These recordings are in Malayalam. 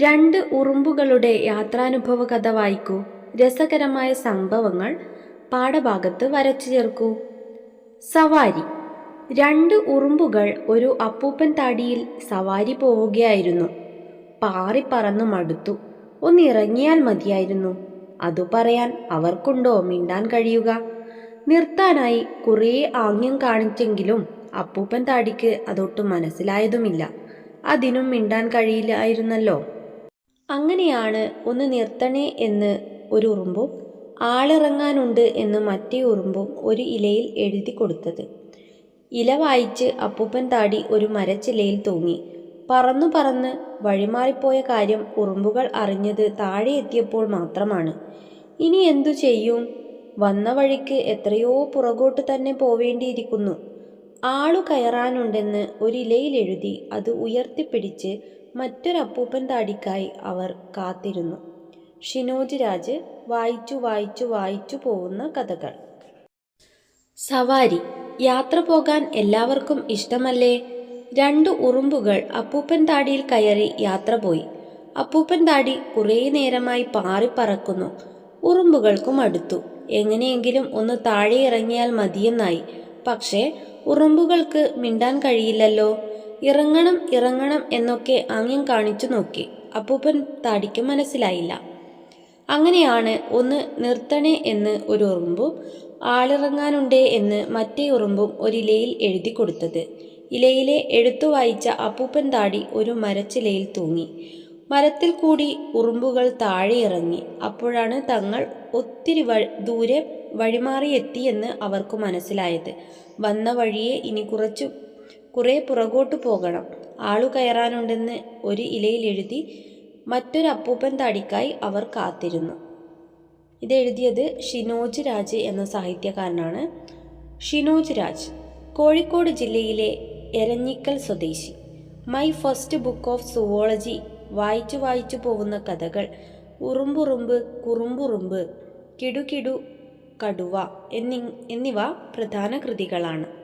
രണ്ട് ഉറുമ്പുകളുടെ യാത്രാനുഭവ കഥ വായിക്കൂ. രസകരമായ സംഭവങ്ങൾ പാഠഭാഗത്ത് വരച്ചു ചേർക്കൂ. സവാരി. രണ്ട് ഉറുമ്പുകൾ ഒരു അപ്പൂപ്പൻ താടിയിൽ സവാരി പോവുകയായിരുന്നു. പാറിപ്പറന്നു മടുത്തു. ഒന്നിറങ്ങിയാൽ മതിയായിരുന്നു. അതു പറയാൻ അവർക്കുണ്ടോ മിണ്ടാൻ കഴിയുക? നിർത്താനായി കുറേ ആംഗ്യം കാണിച്ചെങ്കിലും അപ്പൂപ്പൻ താടിക്ക് അതൊട്ടും മനസ്സിലായതുമില്ല. അതിനും മിണ്ടാൻ കഴിയില്ലായിരുന്നല്ലോ. അങ്ങനെയാണ് ഒന്ന് നിർത്തണേ എന്ന് ഒരു ഉറുമ്പും ആളിറങ്ങാനുണ്ട് എന്ന് മറ്റേ ഉറുമ്പും ഒരു ഇലയിൽ എഴുതി കൊടുത്തത്. ഇല വായിച്ച് അപ്പൂപ്പൻ താടി ഒരു മരച്ചിലയിൽ തൂങ്ങി. പറന്നു പറന്ന് വഴിമാറിപ്പോയ കാര്യം ഉറുമ്പുകൾ അറിഞ്ഞത് താഴെ എത്തിയപ്പോൾ മാത്രമാണ്. ഇനി എന്തു ചെയ്യും? വന്ന വഴിക്ക് എത്രയോ പുറകോട്ട് തന്നെ പോവേണ്ടിയിരിക്കുന്നു. ആളു കയറാനുണ്ടെന്ന് ഒരിലയിൽ എഴുതി അത് ഉയർത്തിപ്പിടിച്ച് മറ്റൊരപ്പൂപ്പൻ താടിക്കായി അവർ കാത്തിരുന്നു. ഷിനോജ് രാജ് വായിച്ചു വായിച്ചു വായിച്ചു പോകുന്ന കഥകൾ. സവാരി യാത്ര പോകാൻ എല്ലാവർക്കും ഇഷ്ടമല്ലേ? രണ്ട് ഉറുമ്പുകൾ അപ്പൂപ്പൻ താടിയിൽ കയറി യാത്ര പോയി. അപ്പൂപ്പൻ താടി കുറേ നേരമായി പാറിപ്പറക്കുന്നു ഉറുമ്പുകൾക്കും അടുത്തു. എങ്ങനെയെങ്കിലും ഒന്ന് താഴെ ഇറങ്ങിയാൽ മതിയെന്നായി. പക്ഷേ ഉറുമ്പുകൾക്ക് മിണ്ടാൻ കഴിയില്ലല്ലോ. ഇറങ്ങണം ഇറങ്ങണം എന്നൊക്കെ ആംഗ്യം കാണിച്ചു നോക്കി. അപ്പൂപ്പൻ താടിക്ക് മനസ്സിലായില്ല. അങ്ങനെയാണ് ഒന്ന് നിർത്തണേ എന്ന് ഒരു ഉറുമ്പും ആളിറങ്ങാനുണ്ടേ എന്ന് മറ്റേ ഉറുമ്പും ഒരിലയിൽ എഴുതി കൊടുത്തത്. ഇലയിലെ എഴുത്തു വായിച്ച അപ്പൂപ്പൻ താടി ഒരു മരച്ചിലയിൽ തൂങ്ങി. മരത്തിൽ കൂടി ഉറുമ്പുകൾ താഴെ ഇറങ്ങി. അപ്പോഴാണ് തങ്ങൾ ഒത്തിരി ദൂരെ വഴിമാറിയെത്തിയെന്ന് അവർക്ക് മനസ്സിലായത്. വന്ന വഴിയെ ഇനി കുറച്ചു കുറേ പുറകോട്ട് പോകണം. ആളു കയറാനുണ്ടെന്ന് ഒരു ഇലയിൽ എഴുതി മറ്റൊരു അപ്പൂപ്പൻ തടിക്കായി അവർ കാത്തിരുന്നു. ഇതെഴുതിയത് ഷിനോജ് രാജ് എന്ന സാഹിത്യകാരനാണ്. ഷിനോജ് രാജ് കോഴിക്കോട് ജില്ലയിലെ എരഞ്ഞിക്കൽ സ്വദേശി. My first book of zoology വായിച്ചു വായിച്ചു പോകുന്ന കഥകൾ ഉറുമ്പുറുമ്പ് കുറുമ്പുറുമ്പ് കിടുകിടു കടുവ എന്നി എന്നിവ പ്രധാന കൃതികളാണ്.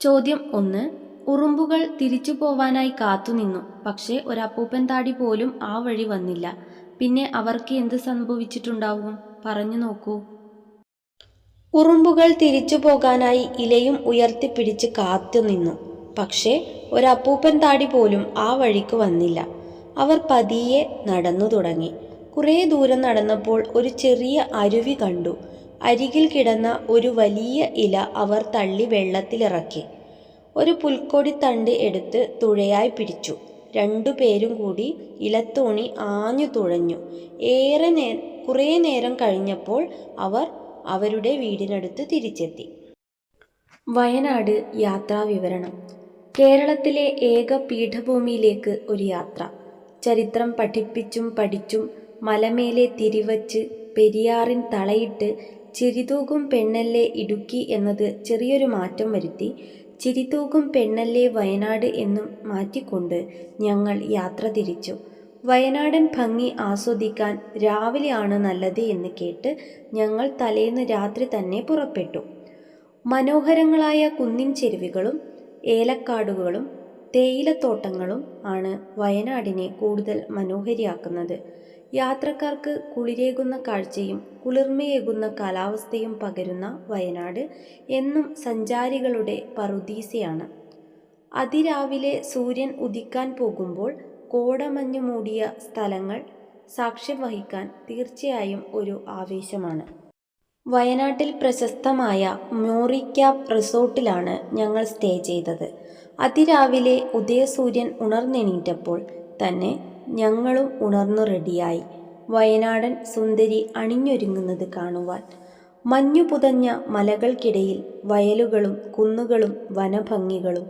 ചോദ്യം ഒന്ന്. ഉറുമ്പുകൾ തിരിച്ചു പോവാനായി കാത്തുനിന്നു പക്ഷേ ഒരപ്പൂപ്പൻ താടി പോലും ആ വഴി വന്നില്ല. പിന്നെ അവർക്ക് എന്ത് സംഭവിച്ചിട്ടുണ്ടാവും? പറഞ്ഞു നോക്കൂ. ഉറുമ്പുകൾ തിരിച്ചു പോകാനായി ഇലയും ഉയർത്തിപ്പിടിച്ച് കാത്തുനിന്നു പക്ഷേ ഒരപ്പൂപ്പൻ താടി പോലും ആ വഴിക്ക് വന്നില്ല. അവർ പതിയെ നടന്നു തുടങ്ങി. കുറേ ദൂരം നടന്നപ്പോൾ ഒരു ചെറിയ അരുവി കണ്ടു. അരികിൽ കിടന്ന ഒരു വലിയ ഇല അവർ തള്ളി വെള്ളത്തിലിറക്കി. ഒരു പുൽക്കൊടി തണ്ട് എടുത്ത് തുഴയായി പിടിച്ചു. രണ്ടുപേരും കൂടി ഇലത്തോണി ആഞ്ഞു തുഴഞ്ഞു. ഏറെ നേ കുറേ നേരം കഴിഞ്ഞപ്പോൾ അവർ അവരുടെ വീടിനടുത്ത് തിരിച്ചെത്തി. വയനാട് യാത്രാ വിവരണം. കേരളത്തിലെ ഏക പീഠഭൂമിയിലേക്ക് ഒരു യാത്ര. ചരിത്രം പഠിപ്പിച്ചും പഠിച്ചും മലമേലെ തിരിവച്ച് പെരിയാറിൻ തളയിട്ട് ചിരിതൂകും പെണ്ണല്ലേ ഇടുക്കി എന്നത് ചെറിയൊരു മാറ്റം വരുത്തി ചിരിതൂകും പെണ്ണല്ലേ വയനാട് എന്നും മാറ്റിക്കൊണ്ട് ഞങ്ങൾ യാത്ര തിരിച്ചു. വയനാടൻ ഭംഗി ആസ്വദിക്കാൻ രാവിലെയാണ് നല്ലത് എന്ന് കേട്ട് ഞങ്ങൾ തലേന്ന് രാത്രി തന്നെ പുറപ്പെട്ടു. മനോഹരങ്ങളായ കുന്നിൻ ചെരുവികളും ഏലക്കാടുകളും തേയിലത്തോട്ടങ്ങളും ആണ് വയനാടിനെ കൂടുതൽ മനോഹരിയാക്കുന്നത്. യാത്രക്കാർക്ക് കുളിരേകുന്ന കാഴ്ചയും കുളിർമയേകുന്ന കാലാവസ്ഥയും പകരുന്ന വയനാട് എന്നും സഞ്ചാരികളുടെ പറുദീസയാണ്. അതിരാവിലെ സൂര്യൻ ഉദിക്കാൻ പോകുമ്പോൾ കോടമഞ്ഞു മൂടിയ സ്ഥലങ്ങൾ സാക്ഷ്യം വഹിക്കാൻ തീർച്ചയായും ഒരു ആവേശമാണ്. വയനാട്ടിൽ പ്രശസ്തമായ മ്യൂറിക്യാബ് റിസോർട്ടിലാണ് ഞങ്ങൾ സ്റ്റേ ചെയ്തത്. അതിരാവിലെ ഉദയസൂര്യൻ ഉണർന്നെണീറ്റപ്പോൾ തന്നെ ഞങ്ങളും ഉണർന്നു റെഡിയായി. വയനാടൻ സുന്ദരി അണിഞ്ഞൊരുങ്ങുന്നത് കാണുവാൻ. മഞ്ഞു പുതഞ്ഞ മലകൾക്കിടയിൽ വയലുകളും കുന്നുകളും വനഭംഗികളും.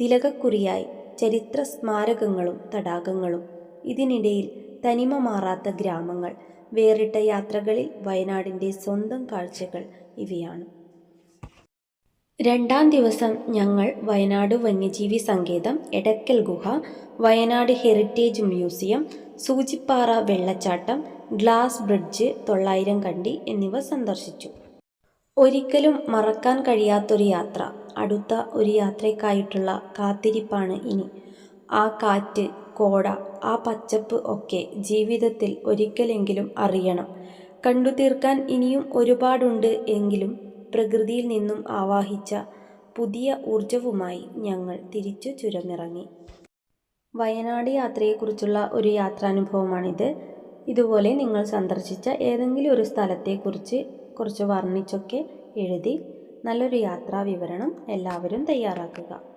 തിലകക്കുറിയായി ചരിത്ര സ്മാരകങ്ങളും തടാകങ്ങളും. ഇതിനിടയിൽ തനിമ മാറാത്ത ഗ്രാമങ്ങൾ. വേറിട്ട യാത്രകളിൽ വയനാടിന്റെ സ്വന്തം കാഴ്ചകൾ ഇവയാണ്. രണ്ടാം ദിവസം ഞങ്ങൾ വയനാട് വന്യജീവി സങ്കേതം എടക്കൽ ഗുഹ വയനാട് ഹെറിറ്റേജ് മ്യൂസിയം സൂചിപ്പാറ വെള്ളച്ചാട്ടം ഗ്ലാസ് ബ്രിഡ്ജ് തൊള്ളായിരം കണ്ടി എന്നിവ സന്ദർശിച്ചു. ഒരിക്കലും മറക്കാൻ കഴിയാത്തൊരു യാത്ര അടുത്ത ഒരു യാത്രയ്ക്കായിട്ടുള്ള കാത്തിരിപ്പാണ് ഇനി. ആ കാറ്റ് കോട ആ പച്ചപ്പ് ഒക്കെ ജീവിതത്തിൽ ഒരിക്കലെങ്കിലും അറിയണം. കണ്ടു തീർക്കാൻ ഇനിയും ഒരുപാടുണ്ട് എങ്കിലും പ്രകൃതിയിൽ നിന്നും ആവാഹിച്ച പുതിയ ഊർജവുമായി ഞങ്ങൾ തിരിച്ചു ചുരമിറങ്ങി. വയനാട് യാത്രയെക്കുറിച്ചുള്ള ഒരു യാത്രാനുഭവമാണിത്. ഇതുപോലെ നിങ്ങൾ സന്ദർശിച്ച ഏതെങ്കിലും ഒരു സ്ഥലത്തെക്കുറിച്ച് കുറച്ച് വർണിച്ചൊക്കെ എഴുതി നല്ലൊരു യാത്രാ വിവരണം എല്ലാവരും തയ്യാറാക്കുക.